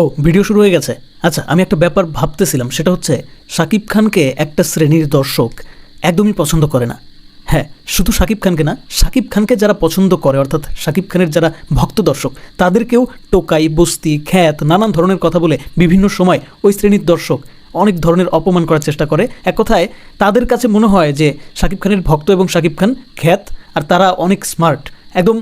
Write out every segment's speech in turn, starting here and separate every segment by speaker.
Speaker 1: ও video শুরু হয়ে গেছে। আচ্ছা আমি একটা ব্যাপার ভাবতেছিলাম, সেটা হচ্ছে শাকিব খানকে একটা শ্রেণির দর্শক একদমই পছন্দ করে না। হ্যাঁ শুধু শাকিব খানকে না শাকিব খানকে যারা পছন্দ করে, অর্থাৎ শাকিব খানের যারা ভক্ত দর্শক, তাদেরকেও টোকাই, বস্তি, খ্যাত, নানান ধরনের কথা বলে বিভিন্ন সময় ওই শ্রেণির দর্শক অনেক ধরনের অপমান করার চেষ্টা করে। এক কথায়, তাদের কাছে মনে হয় যে শাকিব খানের ভক্ত এবং শাকিব খান খ্যাত, আর তারা অনেক স্মার্ট একদম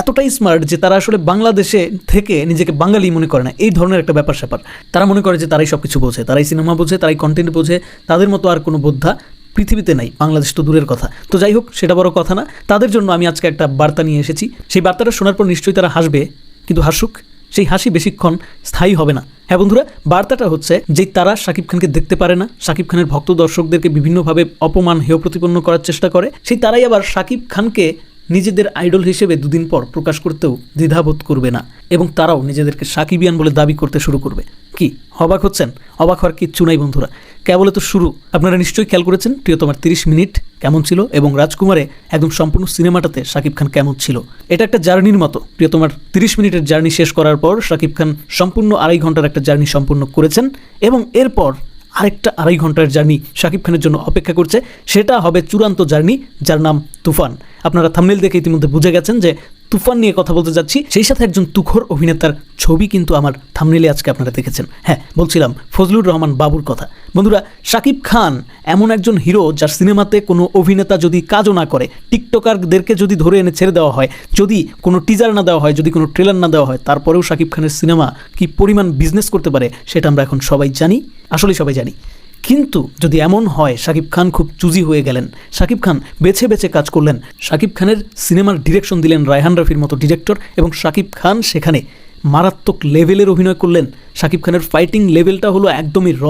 Speaker 1: এতটাই স্মার্ট যে তারা আসলে বাংলাদেশে থেকে নিজেকে বাঙালি মনে করে না। এই ধরনের একটা ব্যাপার স্যাপার। তারা মনে করে যে তারাই সব কিছু বোঝে, তারাই সিনেমা বোঝে, তারাই কন্টেন্ট বোঝে, তাদের মতো আর কোনো বোদ্ধা পৃথিবীতে নাই, বাংলাদেশ তো দূরের কথা। তো যাই হোক, সেটা বড় কথা না। তাদের জন্য আমি আজকে একটা বার্তা নিয়ে এসেছি। সেই বার্তাটা শোনার পর নিশ্চয়ই তারা হাসবে, কিন্তু হাসুক, সেই হাসি বেশিক্ষণ স্থায়ী হবে না। হ্যাঁ বন্ধুরা, বার্তাটা হচ্ছে যে তারা শাকিব খানকে দেখতে পারে না, শাকিব খানের ভক্ত দর্শকদেরকে বিভিন্নভাবে অপমান, হেয় প্রতিপন্ন করার চেষ্টা করে। সেই তারাই আবার শাকিব খানকে নিজেদের আইডল হিসেবে দুদিন পর প্রকাশ করতেও দ্বিধাবোধ করবে না এবং তারাও নিজেদেরকে সাকিবিয়ান বলে দাবি করতে শুরু করবে। কি, অবাক হচ্ছেন? অবাক হওয়ার কিচ্ছু নাই বন্ধুরা। কেবল তো শুরু। আপনারা নিশ্চয়ই খেয়াল করেছেন, প্রিয়তমার তিরিশ মিনিট কেমন ছিল এবং রাজকুমারে একদম সম্পূর্ণ সিনেমাটাতে শাকিব খান কেমন ছিল। এটা একটা জার্নির মতো। প্রিয়তমার তিরিশ মিনিটের জার্নি শেষ করার পর শাকিব খান সম্পূর্ণ আড়াই ঘণ্টার একটা জার্নি সম্পূর্ণ করেছেন এবং এরপর আরেকটা আড়াই ঘণ্টার জার্নি শাকিব খানের জন্য অপেক্ষা করছে। সেটা হবে চূড়ান্ত জার্নি, যার নাম তুফান। আপনারা থামনেল দেখে ইতিমধ্যে বুঝে গেছেন যে তুফান নিয়ে কথা বলতে যাচ্ছি। সেই সাথে একজন তুখর অভিনেতার ছবি কিন্তু আমার থামনেলে আজকে আপনারা দেখেছেন। হ্যাঁ বলছিলাম, ফজলুর রহমান বাবুর কথা। বন্ধুরা, শাকিব খান এমন একজন হিরো যার সিনেমাতে কোনো অভিনেতা যদি কাজও না করে, টিকটকারদেরকে যদি ধরে এনে ছেড়ে দেওয়া হয়, যদি কোনো টিজার না দেওয়া হয়, যদি কোনো ট্রেলার না দেওয়া হয়, তারপরেও শাকিব খানের সিনেমা কি পরিমাণ বিজনেস করতে পারে, সেটা আমরা এখন সবাই জানি। আসলে সবাই জানি। কিন্তু যদি এমন হয় শাকিব খান খুব চুজি হয়ে গেলেন। শাকিব খান বেছে বেছে কাজ করলেন। শাকিব খানের সিনেমার ডিরেকশন দিলেন রায়হান রফির মতো ডিরেক্টর এবং শাকিব খান সেখানে মারাত্মক লেভেলের অভিনয় করলেন। শাকিব খানের ফাইটিং লেভেলটা হলো একদমই র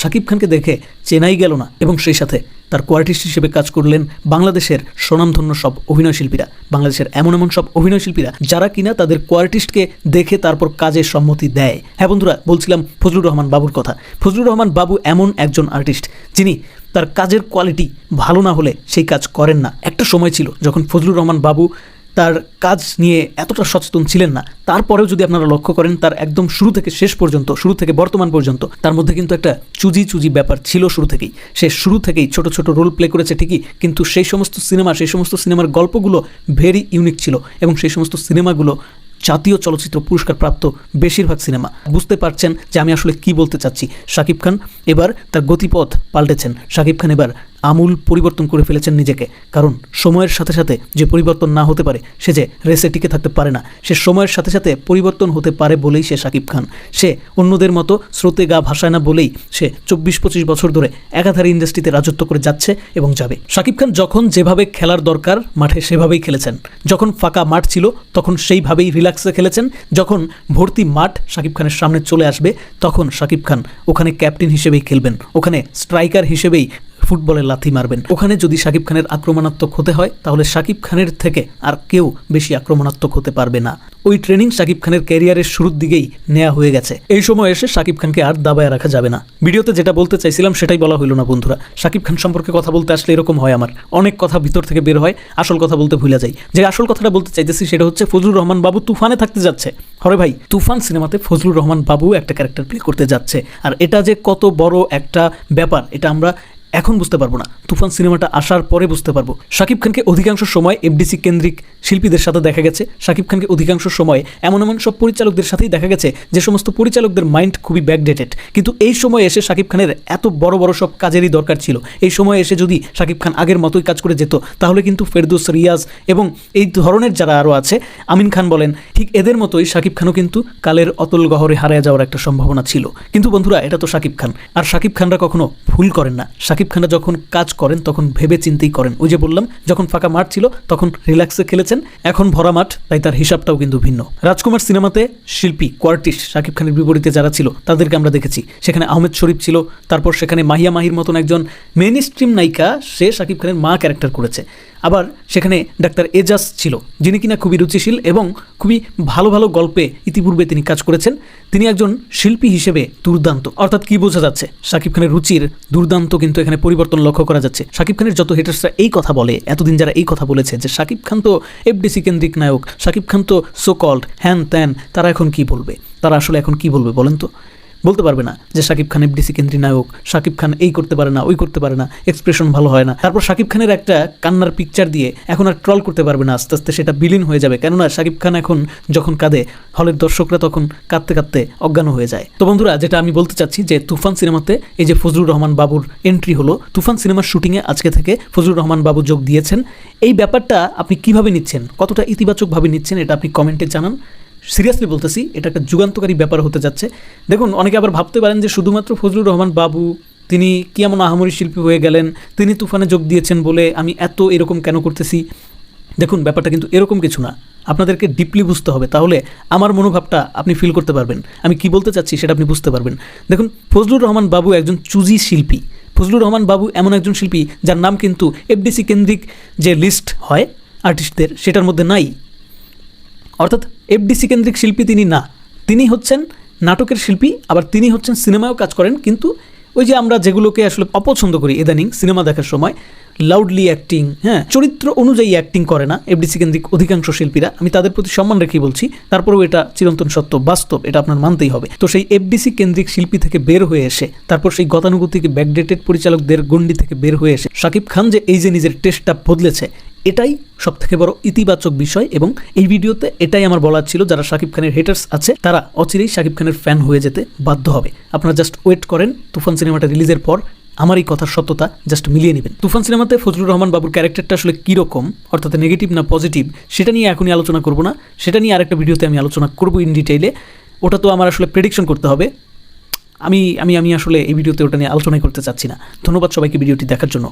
Speaker 1: শাকিব খানকে দেখে চেনাই গেল না এবং সেই সাথে তার কোয়ার্টিস্ট হিসেবে কাজ করলেন বাংলাদেশের স্বনামধন্য সব অভিনয় শিল্পীরা। বাংলাদেশের এমন এমন সব অভিনয় শিল্পীরা যারা কিনা তাদের কোয়ার্টিস্টকে দেখে তারপর কাজে সম্মতি দেয়। হ্যাঁ বন্ধুরা, বলছিলাম ফজলুর রহমান বাবুর কথা। ফজলুর রহমান বাবু এমন একজন আর্টিস্ট যিনি তার কাজের কোয়ালিটি ভালো না হলে সেই কাজ করেন না। একটা সময় ছিল যখন ফজলুর রহমান বাবু তার কাজ নিয়ে এতটা সচেতন ছিলেন না। তারপরেও যদি আপনারা লক্ষ্য করেন, তার একদম শুরু থেকে শেষ পর্যন্ত, শুরু থেকে বর্তমান পর্যন্ত, তার মধ্যে কিন্তু একটা চুজি চুজি ব্যাপার ছিল শুরু থেকেই। সে শুরু থেকেই ছোট ছোট রোল প্লে করেছে ঠিকই, কিন্তু সেই সমস্ত সিনেমা, সেই সমস্ত সিনেমার গল্পগুলো ভেরি ইউনিক ছিল এবং সেই সমস্ত সিনেমাগুলো জাতীয় চলচ্চিত্র পুরস্কার প্রাপ্ত বেশিরভাগ সিনেমা। বুঝতে পারছেন যে আমি আসলে কি বলতে চাচ্ছি। শাকিব খান এবার তার গতিপথ পাল্টেছেন। শাকিব খান এবার আমূল পরিবর্তন করে ফেলেছেন নিজেকে। কারণ সময়ের সাথে সাথে যে পরিবর্তন না হতে পারে, সে যে রেসে টিকে থাকতে পারে না, সে সময়ের সাথে সাথে পরিবর্তন হতে পারে বলেই সে শাকিব খান। সে অন্যদের মতো স্রোতে গা ভাসায় না বলেই সে চব্বিশ পঁচিশ বছর ধরে একাধারে ইন্ডাস্ট্রিতে রাজত্ব করে যাচ্ছে এবং যাবে। শাকিব খান যখন যেভাবে খেলার দরকার, মাঠে সেভাবেই খেলেছেন। যখন ফাঁকা মাঠ ছিল, তখন সেইভাবেই রিল্যাক্সে খেলেছেন। যখন ভর্তি মাঠ শাকিব খানের সামনে চলে আসবে, তখন শাকিব খান ওখানে ক্যাপ্টেন হিসেবেই খেলবেন। ওখানে স্ট্রাইকার হিসেবেই ফুটবলের লাথি মারবেন। ওখানে যদি শাকিব খানের আক্রমণাত্মক হতে হয়, তাহলে শাকিব খানের থেকে আর কেউ বেশি আক্রমণাত্মক হতে পারবে না। ওই ট্রেনিং শাকিব খানের ক্যারিয়ারের শুরুর দিকেই নেওয়া হয়ে গেছে। এই সময় এসে শাকিব খানকে আর দাবায় রাখা যাবে না। ভিডিওতে যেটা বলতে চাইছিলাম, সেটাই বলা হইল না, বন্ধুরা। শাকিব খান সম্পর্কে কথা বলতে আসলে এরকম হয় আমার। অনেক কথা ভিতর থেকে বের হয়, আসল কথা বলতে ভুলে যাই। যে আসল কথাটা বলতে চাইতেছি, সেটা হচ্ছে ফজলুর রহমান বাবু তুফানে থাকতে যাচ্ছে। হরে ভাই, তুফান সিনেমাতে ফজলুর রহমান বাবু একটা ক্যারেক্টার প্লে করতে যাচ্ছে। আর এটা যে কত বড় একটা ব্যাপার, এটা আমরা এখন বুঝতে পারব না। তুফান সিনেমাটা আসার পরে বুঝতে পারব। শাকিব খানকে অধিকাংশ সময় এফডিসি কেন্দ্রিক শিল্পীদের সাথে দেখা গেছে। শাকিব খানকে অধিকাংশ সময় এমন এমন সব পরিচালকদের সাথেই দেখা গেছে, যে সমস্ত পরিচালকদের মাইন্ড খুবই ব্যাকডেটেড কিন্তু এই সময় এসে শাকিব খানের এত বড় বড় সব কাজেরই দরকার ছিল। এই সময় এসে যদি শাকিব খান আগের মতোই কাজ করে যেত, তাহলে কিন্তু ফেরদৌস, রিয়াজ এবং এই ধরনের যারা আরও আছে, আমিন খান বলেন, ঠিক এদের মতোই শাকিব খানও কিন্তু কালের অতল গহরে হারিয়ে যাওয়ার একটা সম্ভাবনা ছিল। কিন্তু বন্ধুরা, এটা তো শাকিব খান। আর শাকিব খানরা কখনো ভুল করেন না। শাকিব খানা যখন কাজ করেন, তখন ভেবে চিন্তেই করেন। ওই যে বললাম, যখন ফাঁকা মাঠ ছিল, তখন রিল্যাক্সে খেলেছেন। এখন ভরা মাঠ, তাই তার হিসাবটাও কিন্তু ভিন্ন। রাজকুমার সিনেমাতে শিল্পী কোয়ার্টিস সাকিব খানের বিপরীতে যারা ছিল, তাদেরকে আমরা দেখেছি। সেখানে আহমেদ শরীফ ছিল, তারপর সেখানে মাহিয়া মাহির মতন একজন মেন স্ট্রিম নায়িকা, সে সাকিব খানের মা ক্যারেক্টার করেছে। আবার সেখানে ডাক্তার এজাজ ছিল, যিনি কিনা খুবই রুচিশীল এবং খুবই ভালো ভালো গল্পে ইতিপূর্বে তিনি কাজ করেছেন। তিনি একজন শিল্পী হিসেবে দুর্দান্ত। অর্থাৎ কি বোঝা যাচ্ছে? শাকিব খানের রুচির দুর্দান্ত কিন্তু এখানে পরিবর্তন লক্ষ্য করা যাচ্ছে। শাকিব খানের যত হেটার্সরা এই কথা বলে, এতদিন যারা এই কথা বলেছে যে শাকিব খান তো এফডিসি কেন্দ্রিক নায়ক, শাকিব খান তো সো কল্ড হ্যান ত্যান, তারা এখন কি বলবে? তারা আসলে এখন কি বলবে বলেন তো? বলতে পারবে না যে শাকিব খান এফডিসি কেন্দ্রী নায়ক, শাকিব খান এই করতে পারে না, ওই করতে পারে না এক্সপ্রেশন ভালো হয় না। তারপর শাকিব খানের একটা কান্নার পিকচার দিয়ে এখন আর ট্রল করতে পারবে না, আস্তে আস্তে সেটা বিলীন হয়ে যাবে। কেননা শাকিব খান এখন যখন কাঁদে, হলের দর্শকরা তখন কাঁদতে কাঁদতে অজ্ঞান হয়ে যায়। তো বন্ধুরা, যেটা আমি বলতে চাচ্ছি যে তুফান সিনেমাতে এই যে ফজলুর রহমান বাবুর এন্ট্রি হলো, তুফান সিনেমার শুটিংয়ে আজকে থেকে ফজলুর রহমান বাবু যোগ দিয়েছেন। এই ব্যাপারটা আপনি কীভাবে নিচ্ছেন? কতটা ইতিবাচকভাবে নিচ্ছেন? এটা আপনি কমেন্টে জানান। সিরিয়াসলি বলতেছি, এটা একটা যুগান্তকারী ব্যাপার হতে যাচ্ছে। দেখুন, অনেকে আবার ভাবতে পারেন যে শুধুমাত্র ফজলুর রহমান বাবু, তিনি কি এমন আহামরি শিল্পী হয়ে গেলেন, তিনি তুফানে যোগ দিয়েছেন বলে আমি এত এরকম কেন করতেছি? দেখুন, ব্যাপারটা কিন্তু এরকম কিছু না। আপনাদেরকে ডিপলি বুঝতে হবে। তাহলে আমার মনোভাবটা আপনি ফিল করতে পারবেন। আমি কি বলতে চাচ্ছি সেটা আপনি বুঝতে পারবেন। দেখুন, ফজলুর রহমান বাবু একজন চুজি শিল্পী। ফজলুর রহমান বাবু এমন একজন শিল্পী যার নাম কিন্তু এফডিসি কেন্দ্রিক যে লিস্ট হয় আর্টিস্টদের সেটার মধ্যে নাই। অর্থাৎ এফডিসি কেন্দ্রিক শিল্পী তিনি না। তিনি হচ্ছেন নাটকের শিল্পী, আবার তিনি হচ্ছেন সিনেমায়ও কাজ করেন, কিন্তু ওই যে আমরা যেগুলোকে আসলে অপছন্দ করি ইদানিং সিনেমা দেখার সময় লাউডলি অ্যাক্টিং হ্যাঁ চরিত্র অনুযায়ী অ্যাক্টিং করে না এফডিসি কেন্দ্রিক অধিকাংশ শিল্পীরা। আমি তাদের প্রতি সম্মান রেখেই বলছি, তারপরেও এটা চিরন্তন সত্য, বাস্তব, এটা আপনার মানতেই হবে। তো সেই এফডিসি কেন্দ্রিক শিল্পী থেকে বের হয়ে এসে, তারপর সেই গতানুগতিক ব্যাকডেটেড পরিচালকদের গণ্ডি থেকে বের হয়ে এসে, শাকিব খান যে এই যে নিজের টেস্টটা বদলেছে, এটাই সব থেকে বড় ইতিবাচক বিষয় এবং এই ভিডিওতে এটাই আমার বলার ছিল, যারা শাকিব খানের হেটার্স আছে, তারা অচিরেই শাকিব খানের ফ্যান হয়ে যেতে বাধ্য হবে। আপনারা জাস্ট ওয়েট করেন, তুফান সিনেমাটা রিলিজের পর আমার এই কথার সত্যতা জাস্ট মিলিয়ে নেবেন। তুফান সিনেমাতে ফজলুর রহমান বাবুর ক্যারেক্টারটা আসলে কীরকম, অর্থাৎ নেগেটিভ না পজিটিভ সেটা নিয়ে এখনই আলোচনা করব না। সেটা নিয়ে আরেকটা ভিডিওতে আমি আলোচনা করব ইন ডিটেইলে ওটা তো আমার আসলে প্রেডিকশন করতে হবে। আমি আমি আমি আসলে এই ভিডিওতে ওটা নিয়ে আলোচনাই করতে চাচ্ছি না। ধন্যবাদ সবাইকে ভিডিওটি দেখার জন্য।